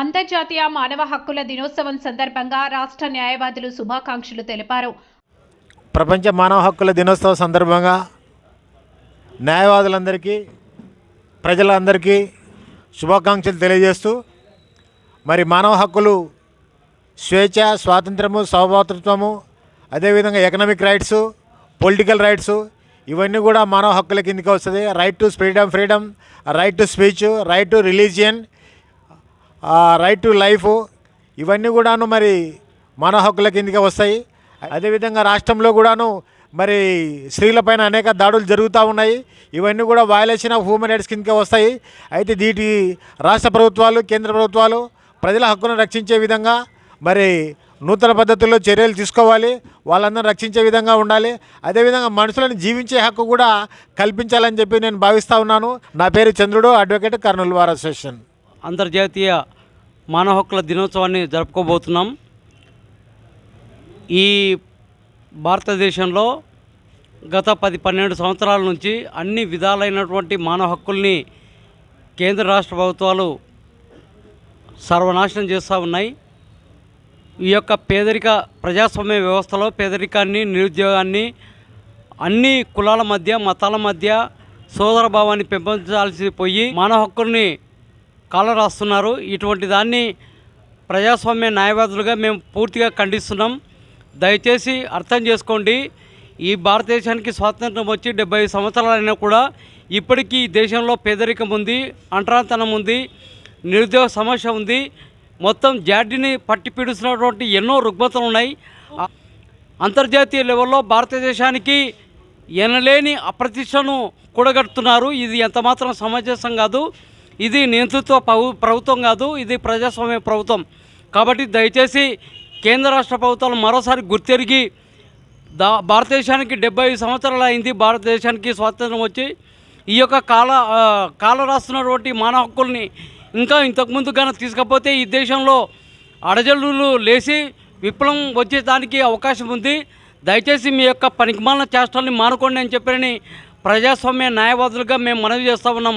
అంతర్జాతీయ మానవ హక్కుల దినోత్సవం సందర్భంగా రాష్ట్ర న్యాయవాదులు శుభాకాంక్షలు తెలిపారు. ప్రపంచ మానవ హక్కుల దినోత్సవ సందర్భంగా న్యాయవాదులందరికీ ప్రజలందరికీ శుభాకాంక్షలు తెలియజేస్తూ మరి మానవ హక్కులు స్వేచ్ఛ స్వాతంత్రము సౌభాతృత్వము అదేవిధంగా ఎకనామిక్ రైట్స్ పొలిటికల్ రైట్స్ ఇవన్నీ కూడా మానవ హక్కుల కిందకి వస్తుంది. Right to freedom freedom right to speech right to religion right to life ఇవన్నీ కూడాను మరి మన హక్కుల కిందకి వస్తాయి. అదేవిధంగా రాష్ట్రంలో కూడాను మరి స్త్రీలపైన అనేక దాడులు జరుగుతూ ఉన్నాయి. ఇవన్నీ కూడా వయలేషన్ ఆఫ్ హ్యూమన్ రైట్స్ కిందకే వస్తాయి. అయితే దీటి రాష్ట్ర ప్రభుత్వాలు కేంద్ర ప్రభుత్వాలు ప్రజల హక్కును రక్షించే విధంగా మరి నూతన పద్ధతుల్లో చర్యలు తీసుకోవాలి. వాళ్ళందరూ రక్షించే విధంగా ఉండాలి. అదేవిధంగా మనుషులను జీవించే హక్కు కూడా కల్పించాలని చెప్పి నేను భావిస్తూ ఉన్నాను. నా పేరు చంద్రుడు అడ్వకేట్ కర్నూలు వార్ అసోసియేషన్. అంతర్జాతీయ మానవ హక్కుల దినోత్సవాన్ని జరుపుకోబోతున్నాం. ఈ భారతదేశంలో గత పది పన్నెండు సంవత్సరాల నుంచి అన్ని విధాలైనటువంటి మానవ హక్కుల్ని కేంద్ర రాష్ట్ర ప్రభుత్వాలు సర్వనాశనం చేస్తూ ఉన్నాయి. ఈ యొక్క పేదరిక ప్రజాస్వామ్య వ్యవస్థలో పేదరికాన్ని నిరుద్యోగాన్ని అన్ని కులాల మధ్య మతాల మధ్య సోదరభావాన్ని పెంపొందాల్సి పోయి మానవ హక్కుల్ని కాలరాస్తున్నారు ఇటువంటి దాన్ని ప్రజాస్వామ్య న్యాయవాదులుగా మేము పూర్తిగా ఖండిస్తున్నాం. దయచేసి అర్థం చేసుకోండి. ఈ భారతదేశానికి స్వాతంత్రం వచ్చి డెబ్బై సంవత్సరాలైనా కూడా ఇప్పటికీ ఈ దేశంలో పేదరికం ఉంది అంటరాంతనం ఉంది నిరుద్యోగ సమస్య ఉంది. మొత్తం జాడ్డిని పట్టి పీడుస్తున్నటువంటి ఎన్నో రుగ్మతలు ఉన్నాయి. అంతర్జాతీయ లెవెల్లో భారతదేశానికి ఎనలేని అప్రతిష్టను కూడగడుతున్నారు ఇది ఎంతమాత్రం సమంజసం కాదు. ఇది నియంతృత్వ ప్రభుత్వం కాదు ఇది ప్రజాస్వామ్య ప్రభుత్వం. కాబట్టి దయచేసి కేంద్ర రాష్ట్ర ప్రభుత్వాలు మరోసారి గుర్తెరిగి దా భారతదేశానికి డెబ్బై సంవత్సరాలు అయింది భారతదేశానికి స్వాతంత్రం వచ్చి ఈ యొక్క కాల కాల రాస్తున్నటువంటి మానవ హక్కుల్ని ఇంకా ఇంతకుముందు కనుక తీసుకపోతే ఈ దేశంలో అడజల్లులు లేచి విప్లవం వచ్చేదానికి అవకాశం ఉంది. దయచేసి మీ యొక్క పనికిమాలిన చేష్టల్ని మానుకోండి అని చెప్పని ప్రజాస్వామ్య న్యాయవాదులుగా మేము మనవి చేస్తూ ఉన్నాం.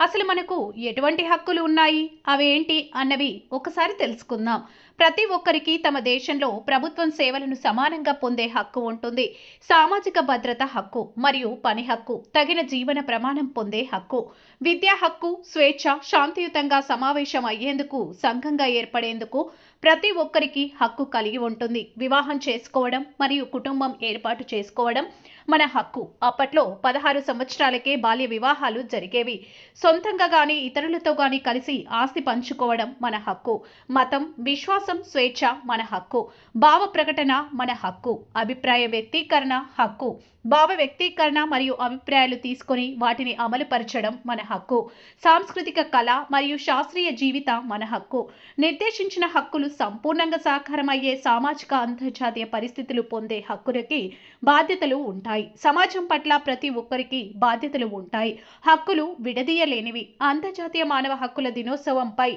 అసలు మనకు ఎటువంటి హక్కులు ఉన్నాయి? అవేంటి? అన్నవి ఒకసారి తెలుసుకుందాం. ప్రతి ఒక్కరికి తమ దేశంలో ప్రభుత్వం సేవలను సమానంగా పొందే హక్కు ఉంటుంది. సామాజిక భద్రత హక్కు మరియు పని హక్కు తగిన జీవన ప్రమాణం పొందే హక్కు. విద్యా హక్కు స్వేచ్ఛ శాంతియుతంగా సమావేశం అయ్యేందుకు సంఘంగా ఏర్పడేందుకు ప్రతి ఒక్కరికి హక్కు కలిగి ఉంటుంది. వివాహం చేసుకోవడం మరియు కుటుంబం ఏర్పాటు చేసుకోవడం మన హక్కు. అప్పట్లో పదహారు సంవత్సరాలకే బాల్య వివాహాలు జరిగేవి. సొంతంగా గాని ఇతరులతో గాని కలిసి ఆస్తి పంచుకోవడం మన హక్కు. మతం విశ్వాసం స్వేచ్ఛ మన హక్కు. భావ ప్రకటన మన హక్కు. అభిప్రాయ వ్యక్తీకరణ హక్కు. భావ వ్యక్తీకరణ మరియు అభిప్రాయాలు తీసుకొని వాటిని అమలుపరచడం మన హక్కు. సాంస్కృతిక కళ మరియు శాస్త్రీయ జీవిత మన హక్కు. నిర్దేశించిన హక్కులు సంపూర్ణంగా సాకారమయ్యే సామాజిక అంతర్జాతీయ పరిస్థితులు పొందే హక్కులకి బాధ్యతలు ఉంటాయి. సమాజం పట్ల ప్రతి ఒక్కరికి బాధ్యతలు ఉంటాయి. హక్కులు విడదీయలేనివి. అంతర్జాతీయ మానవ హక్కుల దినోత్సవంపై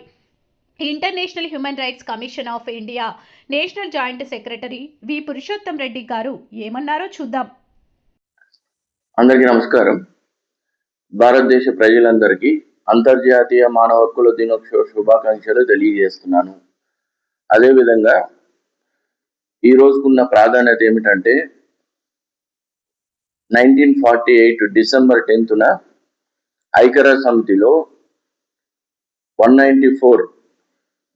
international human rights commission of India national joint secretary V Purushottam Reddy గారు ఏమన్నారో చూద్దాం. అందరికీ నమస్కారం. భారతదేశ ప్రజలందరికీ అంతర్జాతీయ మానవ హక్కుల దినోత్సవ శుభాకాంక్షలు తెలియజేస్తున్నాను. అదేవిధంగా ఈ రోజుకున్న ప్రాధాన్యత ఏమిటంటే నైన్టీన్ ఫార్టీ ఎయిట్ డిసెంబర్ టెన్త్న ఐక్యరాజ్య సమితిలో వన్ నైంటీ ఫోర్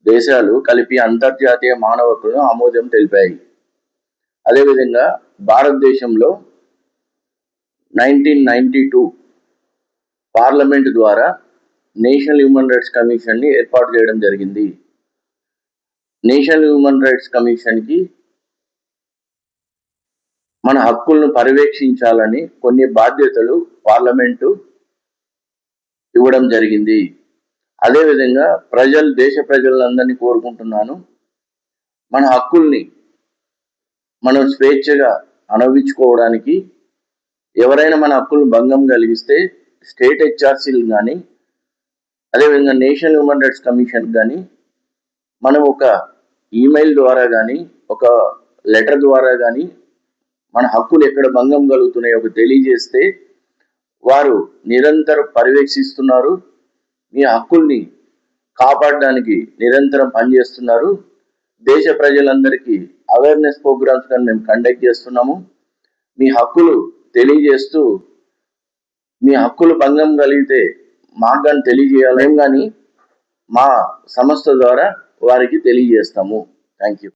దేశాలు కలిపి అంతర్జాతీయ మానవ హక్కులను ఆమోదం తెలిపాయి. అదేవిధంగా భారతదేశంలో నైన్టీన్ నైన్టీ టూ పార్లమెంట్ ద్వారా నేషనల్ హ్యూమన్ రైట్స్ కమిషన్ని ఏర్పాటు చేయడం జరిగింది. నేషనల్ హ్యూమన్ రైట్స్ కమిషన్కి మన హక్కులను పర్యవేక్షించాలని కొన్ని బాధ్యతలు పార్లమెంటు ఇవ్వడం జరిగింది. అదేవిధంగా ప్రజలు దేశ ప్రజలందరినీ కోరుకుంటున్నాను. మన హక్కుల్ని మనం స్వేచ్ఛగా అనుభవించుకోవడానికి ఎవరైనా మన హక్కులను భంగం కలిగిస్తే స్టేట్ హెచ్ఆర్సీలు కానీ అదేవిధంగా నేషనల్ హ్యూమన్ రైట్స్ కమిషన్ కానీ మనం ఒక ఈమెయిల్ ద్వారా కానీ ఒక లెటర్ ద్వారా కానీ మన హక్కులు ఎక్కడ భంగం కలుగుతున్నాయో ఒక తెలియజేస్తే వారు నిరంతరం పర్యవేక్షిస్తున్నారు. మీ హక్కుల్ని కాపాడడానికి నిరంతరం పనిచేస్తున్నారు. దేశ ప్రజలందరికీ అవేర్నెస్ ప్రోగ్రామ్స్ కానీ మేము కండక్ట్ చేస్తున్నాము. మీ హక్కులు తెలియజేస్తూ మీ హక్కులు భంగం కలిగితే మాకు కానీ తెలియజేయలేం కానీ మా సంస్థ ద్వారా వారికి తెలియజేస్తాము. Thank you